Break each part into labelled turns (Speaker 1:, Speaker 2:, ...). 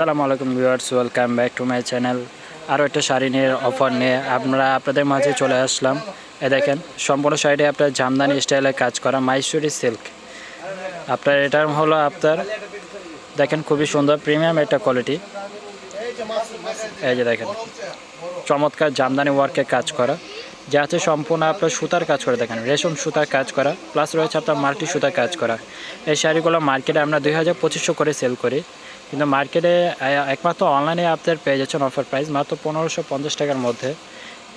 Speaker 1: আসসালামু আলাইকুম viewers, welcome back to my channel. আরও একটা শাড়ি নিয়ে অফার নিয়ে আমরা আপনাদের মাঝে চলে আসলাম। এ দেখেন, সম্পূর্ণ শাড়িটি আপনার জামদানি স্টাইলে কাজ করা মাইসুরি সিল্ক। আপনার এটার হলো আপনার, দেখেন খুবই সুন্দর, প্রিমিয়াম একটা কোয়ালিটি। এই যে দেখেন, চমৎকার জামদানি ওয়ার্কে কাজ করা। যা আছে সম্পূর্ণ আপনার সুতার কাজ করে, দেখেন, রেশম সুতার কাজ করা প্লাস রয়েছে আপনার মাল্টি সুতার কাজ করা। এই শাড়িগুলো মার্কেটে আমরা দুই হাজার করে সেল করি। কিন্তু মার্কেটে একমাত্র অনলাইনে আপনার পেয়ে যাচ্ছেন অফার প্রাইস মাত্র পনেরোশো পঞ্চাশ টাকার মধ্যে।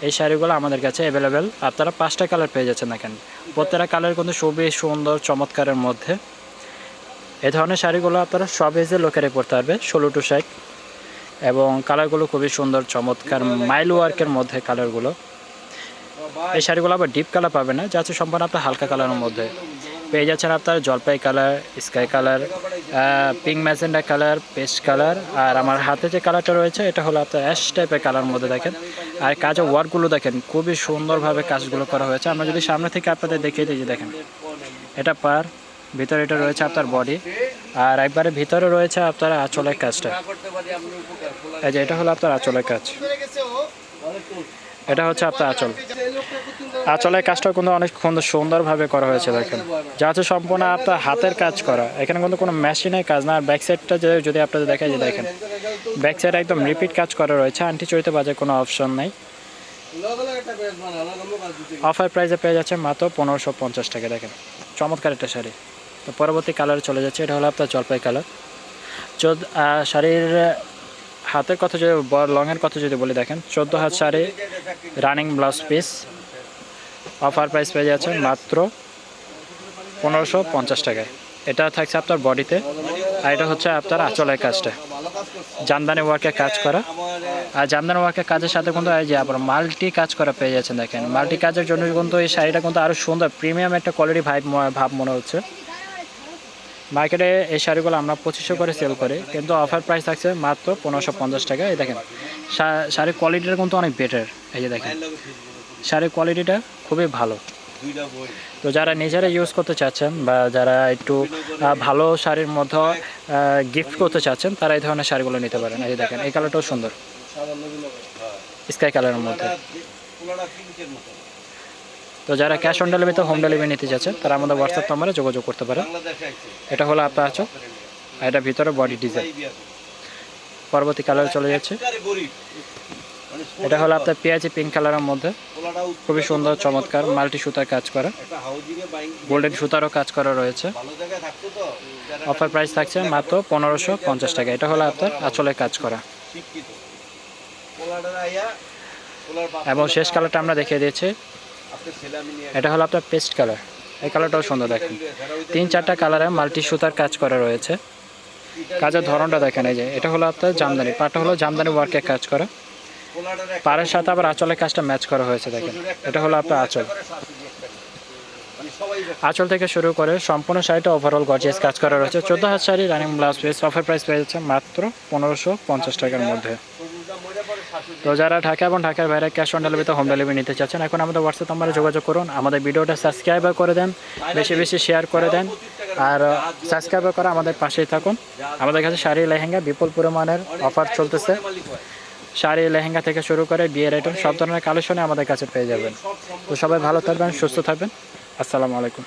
Speaker 1: এই শাড়িগুলো আমাদের কাছে অ্যাভেলেবেল আপনারা পাঁচটা কালার পেয়ে যাচ্ছেন দেখেন। প্রত্যেকটা কালার কিন্তু খুবই সুন্দর, চমৎকারের মধ্যে। এই ধরনের শাড়িগুলো আপনারা সব এজের লোকেরাই পড়তে পারবে, ষোলো টু ষাট। এবং কালারগুলো খুবই সুন্দর, চমৎকার মাইল ওয়ার্কের মধ্যে কালারগুলো এই শাড়িগুলো আবার ডিপ কালার পাবে না যা আছে সম্পূর্ণ আপনার হালকা কালারের মধ্যে। পেয়ে যাচ্ছেন আপনার জলপাই colour, sky colour pink magenta colour, paste colour. আর আমার হাতে যে কালারটা রয়েছে, এটা হলো আপনার অ্যাশ টাইপের কালার মধ্যে দেখেন। আর কাজের ওয়ার্কগুলো দেখেন, খুবই সুন্দরভাবে কাজগুলো করা হয়েছে। আমরা যদি সামনে থেকে আপনাদের দেখিয়ে দিই দেখেন, এটা পার, ভিতরে এটা রয়েছে আপনার বডি আর একবারে ভিতরে রয়েছে আপনার আঁচলের কাজটা। এই যে এটা হলো আপনার আঁচলের কাজ। এটা হচ্ছে আপনার আঁচল। আঁচলের কাজটা কিন্তু অনেক সুন্দর, সুন্দরভাবে করা হয়েছে দেখেন। যা হচ্ছে সম্পূর্ণ আপনার হাতের কাজ করা। এখানে কিন্তু কোনো মেশিনের কাজ না। আর ব্যাক সাইডটা যদি আপনাদের দেখা যায় দেখেন ব্যাক সাইড একদম রিপিট কাজ করা রয়েছে। আন্টি চড়িতে বাজে কোনো অপশন নেই। অফার প্রাইসে পেয়ে যাচ্ছে মাত্র পনেরোশো পঞ্চাশ টাকা, দেখেন। চমৎকার একটা শাড়ি। তো পরবর্তী কালারে চলে যাচ্ছে। এটা হলো আপনার জলপাই কালার চোদ্দ শাড়ির হাতের কথা যদি লংয়ের কথা যদি বলি দেখেন, চোদ্দ হাত sari running blouse piece offer price পেয়ে যাচ্ছে মাত্র পনেরোশো পঞ্চাশ টাকায়। এটা থাকছে আপনার বডিতে আর এটা হচ্ছে আপনার আঁচলের কাজটা। জামদানি ওয়ার্কে কাজ করা। আর জামদানি ওয়ার্কের কাজের সাথে কিন্তু এই যে আপনার মাল্টি কাজ করা পেয়ে যাচ্ছেন দেখেন। মাল্টি কাজের জন্য কিন্তু এই শাড়িটা কিন্তু আরও সুন্দর প্রিমিয়াম একটা কোয়ালিটি ভাইব ভাব মনে হচ্ছে। মার্কেটে এই শাড়িগুলো আমরা পঁচিশশো করে সেল করি, কিন্তু অফার প্রাইস থাকছে মাত্র পনেরোশো পঞ্চাশ টাকা এই দেখেন শাড়ির কোয়ালিটিটা কিন্তু অনেক বেটার এই যে দেখেন শাড়ির কোয়ালিটিটা খুবই ভালো। তো যারা নিজেরা ইউজ করতে চাচ্ছেন বা যারা একটু ভালো শাড়ির মধ্যে গিফট করতে চাচ্ছেন, তারা এই ধরনের শাড়িগুলো নিতে পারেন। এই দেখেন, এই কালারটাও সুন্দর। স্কাই কালারের মধ্যে। তো যারা ক্যাশ অন ডেলিভারিতে হোম ডেলিভারি নিতে চাচ্ছেন, তারা আমাদের হোয়াটসঅ্যাপ নম্বরে যোগাযোগ করতে পারে এটা হলো আপনার আছো আর এটা ভিতরে বডি ডিজাইন পরবর্তী কালার চলে যাচ্ছে। এটা হলো আপনার পেঁয়াজি পিঙ্ক কালারের মধ্যে। খুবই সুন্দর, চমৎকার, মাল্টি সুতার কাজ করা। গোল্ডেন সুতারও কাজ করা রয়েছে। অফার প্রাইস থাকছে মাত্র পনেরোশো পঞ্চাশ টাকা। এটা হলো আপনার আঁচলে কাজ করা। এবং শেষ কালারটা আমরা দেখিয়ে দিয়েছি। এটা হলো আপনার পেস্ট কালার এই কালারটাও সুন্দর দেখেন। তিন চারটা কালারে মাল্টি সুতার কাজ করা রয়েছে। কাজের ধরনটা দেখেন এই যে। এটা হলো আপনার জামদানি। পাটা হলো জামদানি ওয়ার্কের কাজ করা। পাড়ের সাথে আবার আঁচলের কাজটা ম্যাচ করা হয়েছে দেখেন। এটা হলো আপনার আঁচল। আঁচল থেকে শুরু করে সম্পূর্ণ শাড়িটা ওভারঅল গর্জিয়াস কাজ করা রয়েছে। চোদ্দ হাজার sari running blouse piece offer price পেয়ে যাচ্ছে মাত্র পনেরোশো পঞ্চাশ টাকার মধ্যে। তো যারা ঢাকা এবং ঢাকার বাইরে ক্যাশ অন ডেলিভারিতে হোম ডেলিভারি নিতে চাচ্ছেন এখন আমাদের হোয়াটসঅ্যাপ নাম্বারে যোগাযোগ করুন। আমাদের ভিডিওটা সাবস্ক্রাইবার করে দেন বেশি বেশি শেয়ার করে দেন আর সাবস্ক্রাইবার করা আমাদের পাশেই থাকুন। আমাদের কাছে শাড়ি লেহেঙ্গা বিপুল পরিমাণের অফার চলতেছে। শাড়ি, লেহেঙ্গা থেকে শুরু করে বিয়ের আইটেম সব ধরনের কালেকশনে আমাদের কাছে পেয়ে যাবেন। তো সবাই ভালো থাকবেন, সুস্থ থাকবেন। আসসালামু আলাইকুম।